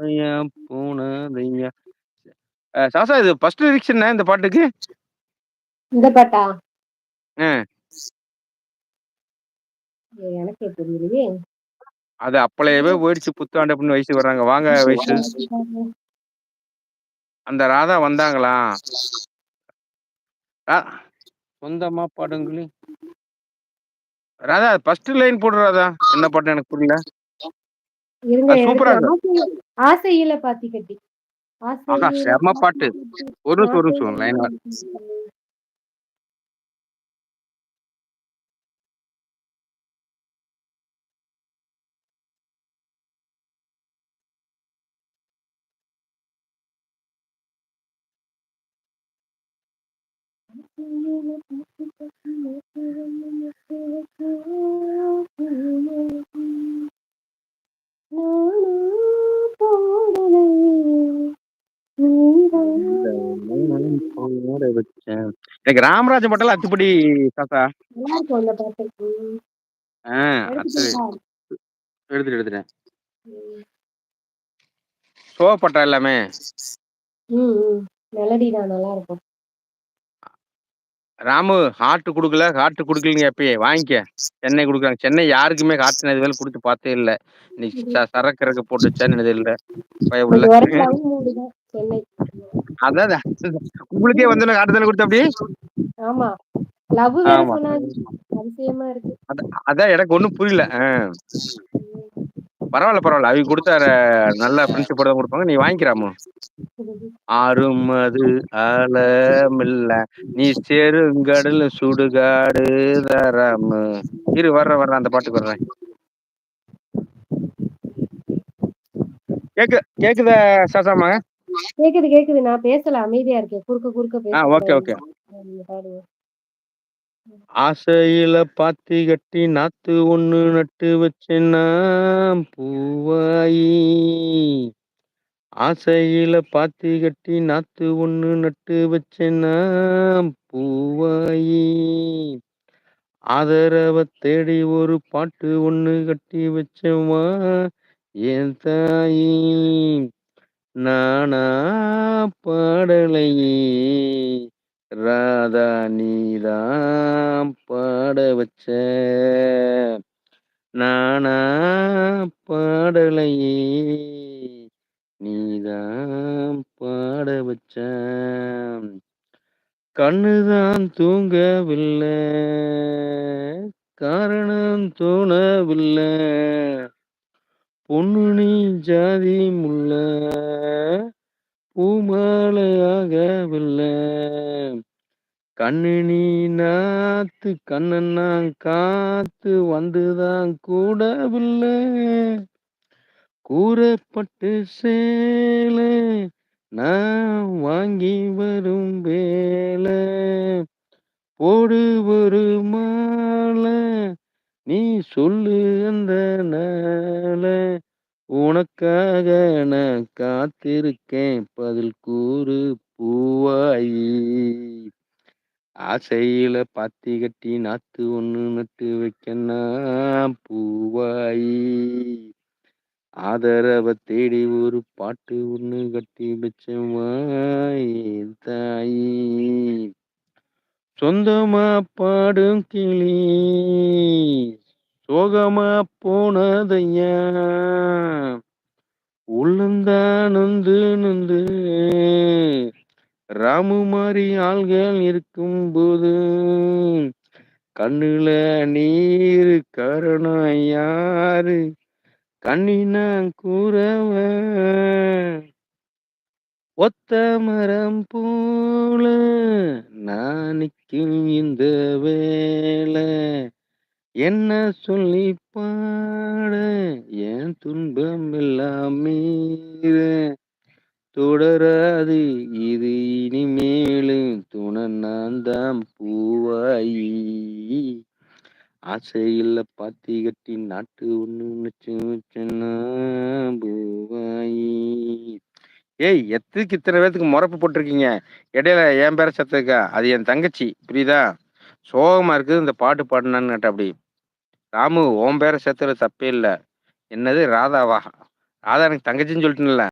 ஐயா போனதையா சாசா இது first lyrics என்ன இந்த பாட்டுக்கு? இந்த பாட்டா? எனக்கே தெரியலையே! அது அப்பளயவே போயிடுச்சு புத்தாண்டு அப்டின்னு வயசுக்கு வர்றாங்க. வாங்க வயசு. அந்த ராதா வந்தாங்களா? ஆ சொந்தமா பாடுங்களே! ராதா ஃபர்ஸ்ட் லைன் போடு ராதா. என்ன பாட்டுன்னு எனக்கு புரியல. இருங்க ஆசையில பாத்தி கட்டி. பாத்தி பாட்டு. ஒரு நிமிஷம், ஒரு நிமிஷம். லைன்ல பாத்தி கட்டி. எனக்கு ராமராஜன் பாட்டெல்லாம் அத்துப்படி சாசா. நல்லா இருக்கும். எடுத்துட்டீங்களா? எடுத்துட்டேன். சோகப்பாட்டா எல்லாமே? மெலடி தான் நல்லாருக்கும். ராமு ஹார்ட் குடுக்கல, ஹார்ட் குடுக்கலன்னு கேட்பியே வாங்கிக்க. சென்னை குடுக்குறாங்க. சென்னை யாருக்குமே ஹார்ட் நான் இதுவரைக்கும் குடுத்து பார்த்ததே இல்ல. நீ சரக்கு கிறக்கு போட்டு வச்சான்னு இல்ல. சென்னை. அதான் உங்களுக்கே வந்தோனே ஹார்ட் தானே. லவ் வேற ஆமா. அதான் எனக்கு ஒண்ணும் புரியல. பரவால்ல, பரவால்ல. அவிங்க குடுத்தா நல்ல ஃப்ரெண்ட்ஷிப்போட குடுப்பாங்க. நீ வாங்கிக்க ராமு. ஆறும் அது ஆழமில்ல. நீ சேருங்கடல் சுடுகாடு தான் ராமு. இரு வர்றேன், வர்றேன். அந்த பாட்டுக்கு வர்றேன். கேக்கு கேக்குதா சாசாம்மா? கேக்குது, கேக்குது. நான் பேசல. அமைதியா இருக்கேன். குறுக்க குறுக்க ஆ ஓகே. ஓகே. ஆசையில பாத்தி கட்டி நாத்து ஒண்ணு நட்டு வச்சேன்னா பூவாயி. ஆசையில பாத்தி கட்டி நாத்து ஒண்ணு நட்டு வச்சேன்னா பூவாயி. ஆதரவ தேடி ஒரு பாட்டு ஒண்ணு கட்டி வச்சவா என் தாயி. நானா பாடலையே ராதா நீதான் பாட வச்ச. நானா பாடலையே நீதான் பாட வச்ச. கண்ணுதான் தூங்கவில்லை காரணம் தோணவில்லை பொண்ணு நீ ஜாதி முல்ல. பூமாலையாகவில்லை கண்ணு நீ நாத்து கண்ணன் நான் காத்து வந்துதான் கூடவில்லை கூறப்பட்டு சேல நான் வாங்கி வரும் வேலை போடு ஒரு மாலை நீ சொல்லு அந்த நாளை உனக்காக நான் காத்திருக்கேன் பதில் கூறு பூவாயி. ஆசையில பாத்தி கட்டி நாத்து ஒன்று நட்டு வைக்கன்னா பூவாயி. ஆதரவ தேடி ஒரு பாட்டு ஒண்ணு கட்டி வச்சேம்மா தாயி. சொந்தமா பாடும் கிளி சோகமா போனதையா. உள்ளந்தா நொந்து நொந்து ராமு மாதிரி ஆள்கள் இருக்கும்போது கண்ணுல நீர் கருணா யாரு? கண்ணினா கூறவன். ஒத்த மரம் போல நான் நிக்கும் இந்த வேலை என்ன சொல்லி பாட என் துன்பம் எல்லாம் மீற. தொடராது இது இனிமேலும் துணை நான் தான் ஆசையில பாத்தி கட்டி நாட்டு ஒண்ணு நச்சு ஏய் எத்துக்கு இத்தனை பேத்துக்கு முறப்பு போட்டிருக்கீங்க? இடையில என் பேர சத்துக்கா அது என் தங்கச்சி. புரியுதா? சோகமா இருக்குது இந்த பாட்டு பாடுனான்னு கேட்டாப்படி. ராமு உன் பேர சேர்த்துல தப்பே இல்லை என்னது ராதாவா? ராதா எனக்கு தங்கச்சின்னு சொல்லிட்டேன்ல.